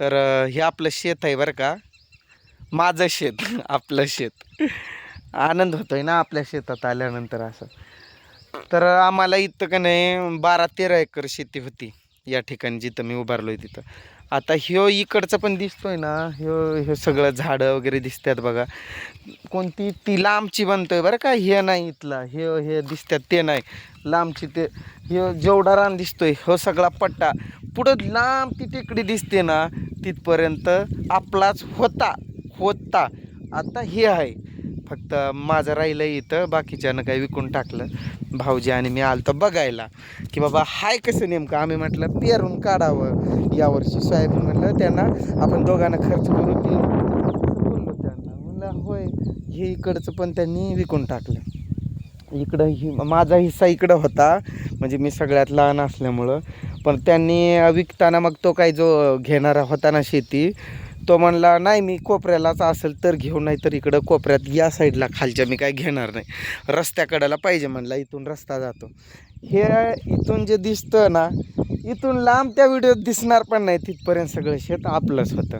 तर हे आपलं शेत आहे बरं का. माझं शेत आपलं शेत. आनंद होतो आहे ना आपल्या शेतात आल्यानंतर असं. तर आम्हाला इथं का नाही बारा तेरा एकर शेती होती. या ठिकाणी जिथं मी उभारलो आहे तिथं. आता ह्यो इकडचं पण दिसतोय ना ह्यो ह्यो सगळं झाडं वगैरे दिसतात बघा. कोणती ती लांबची बनतोय बरं का हे नाही इथला हे हे दिसतात ते नाही. लांबची ते हे जेवढा रान दिसतोय हो सगळा पट्टा. पुढं लांब ती टेकडी दिसते ना तिथपर्यंत आपलाच होता होता. आता हे आहे. फक्त माझं राहिलं इथं बाकीच्यानं काही विकून टाकलं. भाऊजी आणि मी आलतो बघायला की बाबा हाय कसं नेमकं? आम्ही म्हटलं पेरून काढावं. यावर्षी सोयाबीन म्हटलं त्यांना आपण दोघांना खर्च करू. ते बोललो त्यांना म्हणलं होय हे इकडचं पण त्यांनी विकून टाकलं. इकडं ही माझा हिस्सा इकडं होता म्हणजे मी सगळ्यात लहान असल्यामुळं. पण त्यांनी विकताना मग तो काही जो घेणारा होता ना शेती तो म्हणला नाही मी कोपऱ्यालाच असेल तर घेऊ नाही तर इकडं कोपऱ्यात या साईडला खालच्या मी काय घेणार नाही. रस्त्याकडेला पाहिजे म्हणला इथून रस्ता जातो. हे इथून जे दिसतं ना इथून लांब त्या व्हिडिओत दिसणार पण नाही. तिथपर्यंत सगळं शेत आपलंच होतं.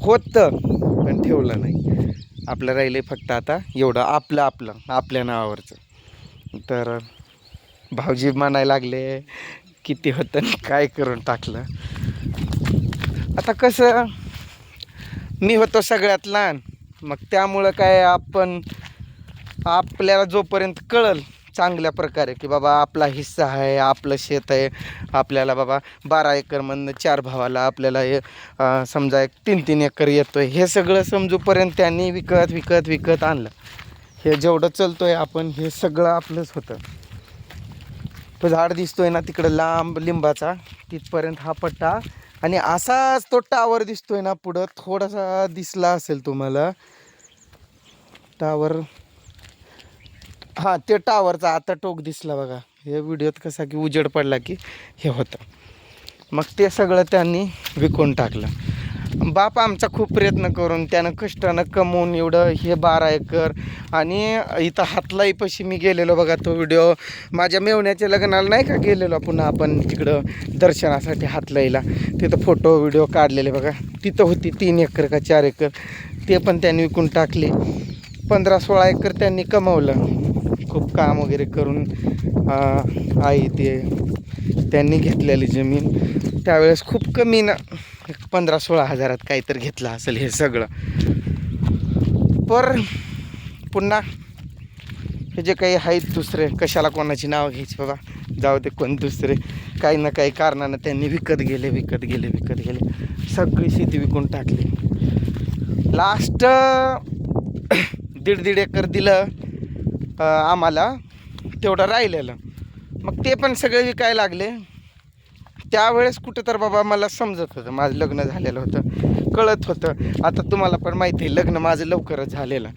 होतं पण ठेवलं नाही. आपलं राहिलं फक्त आता एवढं आपलं आपलं आपल्या नावावरचं. तर भाऊजी म्हणायला लागले किती होतं काय करून टाकलं? आता कसं मी होतो सगळ्यात लहान. मग त्यामुळं काय आपण आपल्याला जोपर्यंत कळल चांगल्या प्रकारे की बाबा आपला हिस्सा आहे आपलं शेत आहे आपल्याला बाबा बारा एकरमधनं चार भावाला आपल्याला हे समजा एक तीन तीन एकर येतो आहे हे सगळं समजूपर्यंत त्यांनी विकत विकत विकत आणलं. हे जेवढं चलतोय आपण हे सगळं आपलंच होतं. तो झाड दिसतोय ना तिकडं लांब लिंबाचा तिथपर्यंत हा पट्टा आणि असाच तो टावर दिसतोय ना पुढं थोडासा दिसला असेल तुम्हाला. टावर हां ते टावरचा आता टोक दिसला बघा. हे व्हिडिओत कसा की उजेड पडला की हे होतं. मग ते सगळं त्यांनी विकून टाकलं. बाप आमचा खूप प्रयत्न करून त्यानं कष्टानं कमवून एवढं हे बारा एकर आणि इथं हातलाईपाशी मी गेलेलो बघा तो व्हिडिओ. माझ्या मेवण्याच्या लग्नाला नाही का गेलेलो पुन्हा आपण तिकडं दर्शनासाठी हातलाईला. तिथं फोटो व्हिडिओ काढलेले बघा. तिथं होती तीन एकर का चार एकर. ते पण त्यांनी विकून टाकले. पंधरा सोळा एकर त्यांनी कमवलं. खूप काम वगैरे करून आई ते त्यांनी घेतलेली जमीन. त्यावेळेस खूप कमी ना पंधरा सोळा हजारात काहीतरी घेतलं असेल हे सगळं. पर पुन्हा हे जे काही आहेत दुसरे कशाला कोणाची नावं घ्यायची बाबा? जाऊ दे कोण दुसरे? काही ना काही कारणानं त्यांनी विकत गेले विकत गेले विकत गेले. सगळी शेती विकून टाकली. लास्ट दीड दीड एकर दिलं आम्हाला. तेवढं राहिलेलं. मग ते पण सगळे विकायला लागले. त्यावेळेस कुठं तर बाबा मला समजत होतं माझं लग्न झालेलं होतं कळत होतं. आता तुम्हाला पण माहिती आहे लग्न माझं लवकरच झालेलं.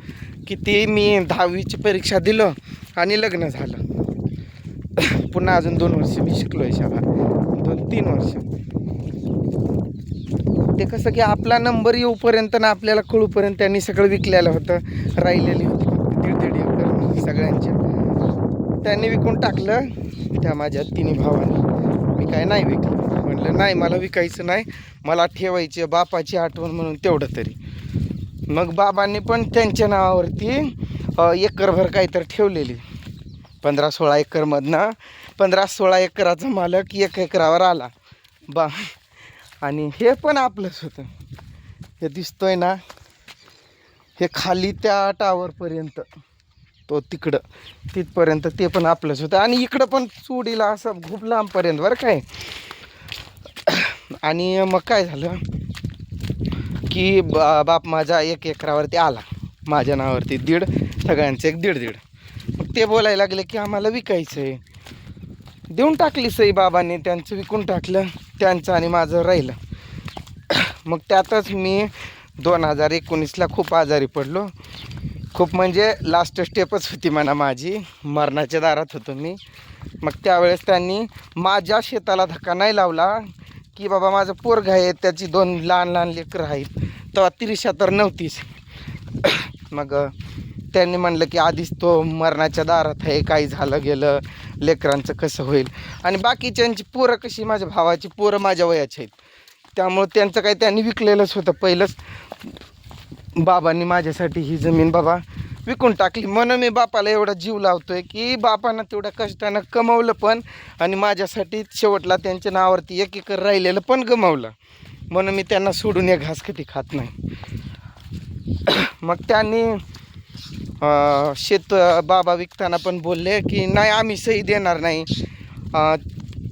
की ते मी दहावीची परीक्षा दिलं आणि लग्न झालं. पुन्हा अजून दोन वर्ष मी शिकलो आहे शाळा. दोन तीन वर्ष. ते कसं की आपला नंबर येऊपर्यंत ना आपल्याला कळूपर्यंत त्यांनी सगळं विकलेलं होतं. राहिलेली होती दीड दीड एकर सगळ्यांचे. त्यांनी विकून टाकलं त्या माझ्या तिन्ही भावांनी. मी काय नाही विकलं. म्हटलं नाही मला विकायचं नाही. मला ठेवायची आहे बापाची आठवण म्हणून तेवढं तरी. मग बाबांनी पण त्यांच्या नावावरती एकरभर काहीतरी ठेवलेली. पंधरा सोळा एकरमधनं पंधरा सोळा एकराचा मालक एक एकरावर आला. बा आणि हे पण आपलंच होतं. हे दिसतोय ना हे खाली त्या टावरपर्यंत. तो तिकडं. तिथपर्यंत ते पण आपलंच होतं. आणि इकडं पण चुडीला असं खूप लांबपर्यंत बरं काय आणि मग काय झालं की बा बाप माझा एक एकरावरती आला. माझ्या नावावरती दीड सगळ्यांचं एक दीड दीड. मग ते बोलायला लागले की आम्हाला विकायचं आहे देऊन टाकली सई बाबांनी त्यांचं विकून टाकलं त्यांचं आणि माझं राहिलं. मग त्यातच मी दोन हजार एकोणीसला खूप आजारी पडलो. खूप म्हणजे लास्ट स्टेपच होती म्हणा माझी. मरणाच्या दारात होतो मी. मग त्यावेळेस त्यांनी माझ्या शेताला धक्का नाही लावला की बाबा माझं पोरग आहे त्याची दोन लहान लहान लेकरं आहेत. तेव्हा तिरिशा तर नव्हतीच. मग त्यांनी म्हणलं की आधीच तो मरणाच्या दारात आहे काही झालं गेलं लेकरांचं कसं होईल? आणि बाकीच्यांची पोरं कशी माझ्या भावाची पोरं माझ्या वयाची आहेत. त्यामुळं त्यांचं काही त्यांनी विकलेलंच होतं पहिलंच. बाबांनी माझ्यासाठी ही जमीन बाबा विकून टाकली. म्हणून मी बापाला एवढा जीव लावतोय की बापानं तेवढ्या कष्टानं कमवलं पण आणि माझ्यासाठी शेवटला त्यांच्या नावावरती एक एकर राहिलेलं पण गमावलं. म्हणून मी त्यांना सोडून एक घास कधी खात नाही. मग त्यांनी शेत बाबा विकताना पण बोलले की नाही आम्ही सही देणार नाही.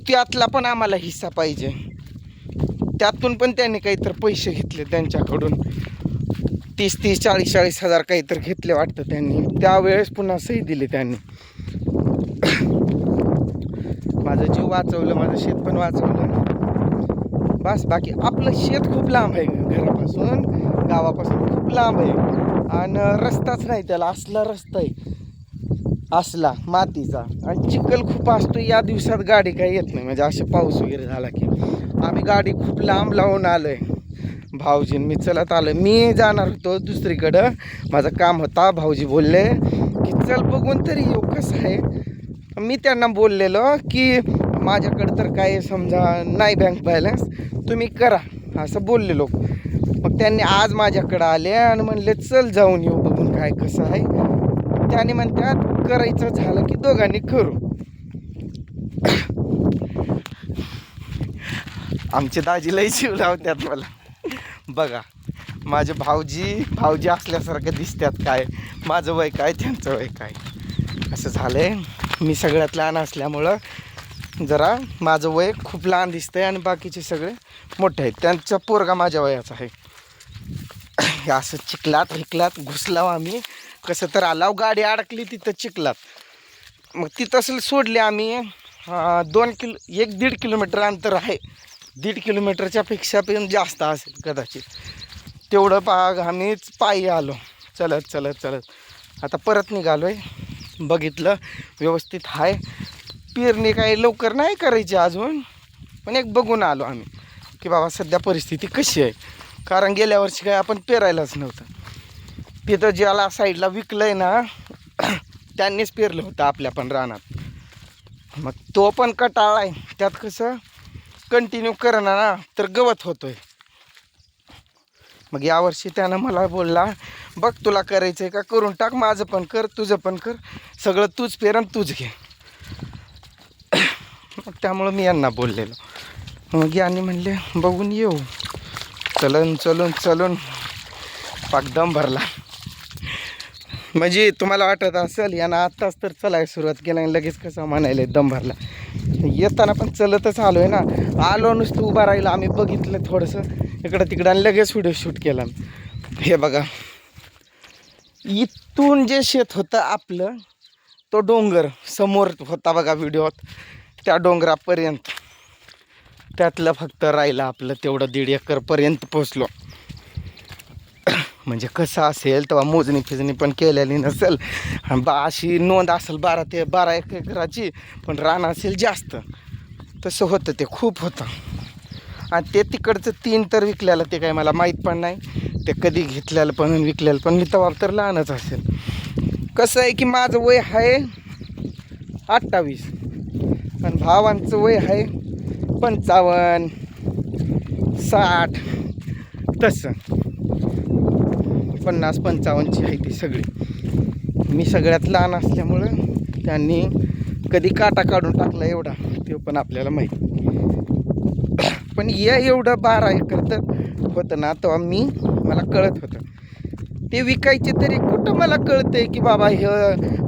त्यातला पण आम्हाला हिस्सा पाहिजे. त्यातून पण त्यांनी काहीतरी पैसे घेतले त्यांच्याकडून. तीस तीस चाळीस चाळीस हजार काहीतरी घेतले वाटतं त्यांनी. त्यावेळेस पुन्हा सही दिली त्यांनी. माझं जीव वाचवलं माझं शेत पण वाचवलं. बस बाकी आपलं शेत खूप लांब आहे घरापासून गावापासून खूप लांब आहे. आणि रस्ताच नाही त्याला असला रस्ता आहे. असला मातीचा. आणि चिखल खूप असतो या दिवसात गाडी काही येत नाही. म्हणजे असं पाऊस वगैरे झाला की. आम्ही गाडी खूप लांब लावून आलो आहे भाऊजी मी चलत आलो मी जाणार होतो दुसरीकडं. माझं काम होता भाऊजी बोलले की चल बघून तरी येऊ कसं आहे? मी त्यांना बोललेलो की माझ्याकडं तर काय समजा नाही बँक बॅलन्स तुम्ही करा. असं बोललेलो. मग त्यांनी आज माझ्याकडं आले आणि म्हणले चल जाऊन येऊ बघून काय कसं आहे. त्याने म्हणतात करायचं झालं की दोघांनी करू. आमचे दाजी लई शिव लावतात मला. बघा माझे भाऊजी भाऊजी असल्यासारखं दिसतात काय? माझं वय काय त्यांचं वय काय? असं झालं आहे मी सगळ्यात लहान असल्यामुळं जरा माझं वय खूप लहान दिसतं आहे आणि बाकीचे सगळे मोठे आहेत. त्यांचा पोरगा माझ्या वयाचा आहे. हे असं चिखलात हिकलात घुसलाव आम्ही. कसं तर आलाव गाडी अडकली तिथं चिखलात. मग तिथं असेल सोडले आम्ही. दोन किलो एक दीड किलोमीटर अंतर आहे. दीड किलोमीटरच्या पेक्षा पण जास्त असेल कदाचित. तेवढं पाग आम्हीच पायी आलो. चलत चलत चलत. आता परत निघालो आहे बघितलं व्यवस्थित आहे पेरणी काही लवकर नाही करायची अजून. पण एक बघून आलो आम्ही की बाबा सध्या परिस्थिती कशी आहे. कारण गेल्या वर्षी काय आपण पेरायलाच नव्हतं. तिथं ज्याला साईडला विकलं आहे ना त्यांनीच पेरलं होतं आपल्या पण रानात. मग तो पण कटाळा आहे. त्यात कसं कंटिन्यू करणार ना तर गवत होतोय. मग यावर्षी त्यानं मला बोलला बघ तुला करायचं आहे का करून टाक माझं पण कर तुझं पण कर सगळं तूच पेर आणि तूच घे. मग त्यामुळं मी यांना बोललेलो. मग यांनी म्हणले बघून येऊ. चलन चलून चलून पाकदम भरला. म्हणजे तुम्हाला वाटत असेल यांना आत्ताच तर चलाय सुरुवात केला आणि लगेच कसं म्हणायला दम भरला. येताना पण चलतच आलो आहे ना. आलो नुसतं उभा राहिलं. आम्ही बघितलं थोडंसं. इकडं तिकडं आणि लगेच व्हिडिओ शूट केला. हे बघा. इथून जे शेत होतं आपलं तो डोंगर समोर होता बघा व्हिडिओत त्या डोंगरापर्यंत. त्यातलं फक्त राहिलं आपलं तेवढं दीड एकरपर्यंत पोचलो म्हणजे कसं असेल तेव्हा मोजणी फिजणी पण केलेली नसेल. आणि बा अशी नोंद असेल बारा ते बारा एक एकराची पण रान असेल जास्त. तसं होतं ते खूप होतं. आणि ते तिकडचं तीन तर विकलेलं ते काय मला माहीत पण नाही. ते कधी घेतलेलं पण विकलेलं पण मी तवा तर लहानच असेल. कसं आहे की माझं वय आहे अठ्ठावीस. आणि भावांचं वय आहे पंचावन्न साठ. तसं. पन्नास पंचावन्नची आहे ती सगळी. मी सगळ्यात लहान असल्यामुळं त्यांनी कधी काटा काढून टाकला एवढा तो पण आपल्याला माहीत. पण या एवढं बारा एकर तर होतं ना तेव्हा मी मला कळत होतं. ते विकायचे तरी कुठं मला कळतंय की बाबा हे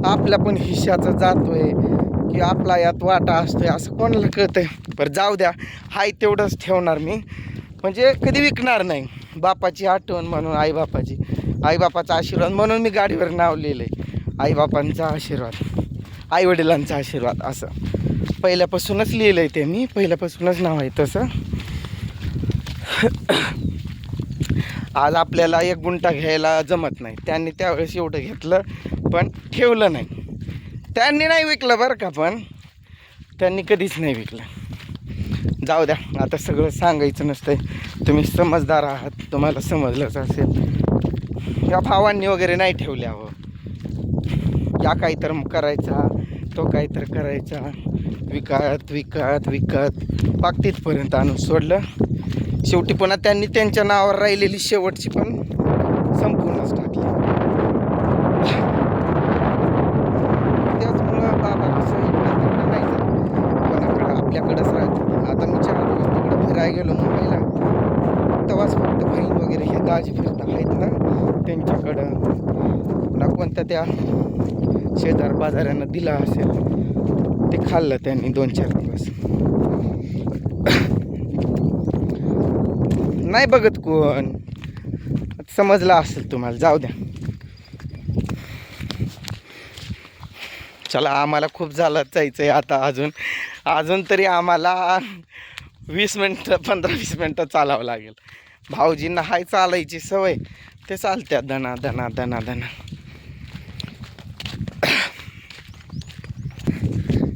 आपल्या पण हिश्श्याचं जातोय की आपला यात वाटा असतोय असं कोणाला कळतंय? बरं जाऊ द्या. हाय तेवढंच ठेवणार मी. म्हणजे कधी विकणार नाही. बापाची आठवण म्हणून आई बापाची. आईबापाचा आशीर्वाद म्हणून मी गाडीवर नाव लिहिलं आहे आईबापांचा आशीर्वाद आईवडिलांचा आशीर्वाद असं. पहिल्यापासूनच लिहिलं आहे ते मी पहिल्यापासूनच नाव आहे तसं. आज आपल्याला एक गुंठा घ्यायला जमत नाही. त्यांनी त्यावेळेस एवढं घेतलं पण ठेवलं नाही. त्यांनी नाही विकलं बरं का पण त्यांनी कधीच नाही विकलं. जाऊ द्या आता सगळं सांगायचं नसतंय. तुम्ही समजदार आहात तुम्हाला समजलंच असेल. या भावांनी वगैरे नाही ठेवल्या हवं या काही तर करायचा तो काही तर करायचा. विकत विकत विकत. बाग तिथपर्यंत आणून सोडलं. शेवटी पुन्हा त्यांनी त्यांच्या नावावर राहिलेली शेवटची पण संपूर्णच टाकली. त्याचमुळं बाबा कसं इकडं तिकडं नाही कोणाकडं आपल्याकडंच राहते आता मी चार दिवस तिकडं फिरायला गेलो मुंबईला. तेव्हाच फक्त बहीण वगैरे हे दाजी फिरता आहेत ना त्यांच्याकडं. पुन्हा कोणत्या त्या शेजार बाजारानं दिला असेल ते खाल्लं त्यांनी दोन चार दिवस. नाही बघत कोण. समजलं असेल तुम्हाला जाऊ द्या. चला आम्हाला खूप झालं जायचं आहे आता अजून. अजून तरी आम्हाला वीस मिनटं पंधरा वीस मिनटं चालावं लागेल. भाऊजींना हाय चालायची सवय. ते चालत्या दणा दणा दणा दणा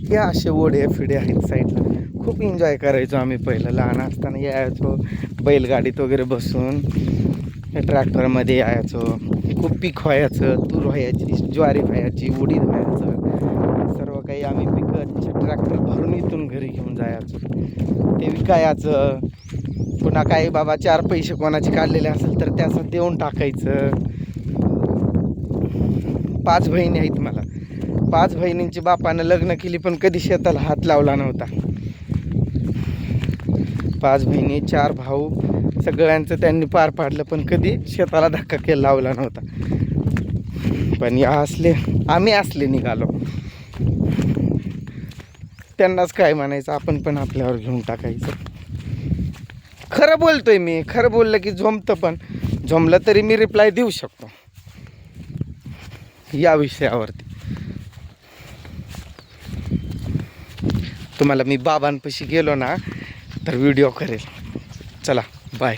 हे असे ओढे फिडे आहेत साईडला. खूप एन्जॉय करायचो आम्ही पहिलं. लहान असताना यायचो बैलगाडीत वगैरे बसून. ट्रॅक्टरमध्ये यायचो. खूप पीक व्हायचं तूर व्हायची ज्वारी व्हायची उडीद व्हायचं. सर्व काही आम्ही पिकं ट्रॅक्टर भरून इथून घरी घेऊन जायचो. ते विकायचं. पुन्हा काही बाबा चार पैसे कोणाचे काढलेले असेल तर त्याचं देऊन टाकायचं. पाच बहिणी आहेत मला. पाच बहिणींची बापानं लग्न केली पण कधी शेताला हात लावला नव्हता. पाच बहिणी चार भाऊ सगळ्यांचं त्यांनी पार पाडलं पण कधी शेताला धक्का केला लावला नव्हता. पण या असले आम्ही असले निघालो. त्यांनाच काय म्हणायचं आपण पण आपल्यावर घेऊन टाकायचं. खरं बोलतोय मी खरं बोललं की झोमतं पण. झोमलं तरी मी रिप्लाय देऊ शकतो. या विषयावरती. तुम्हाला मी बाबांपाशी गेलो ना तर व्हिडिओ करेल. चला बाय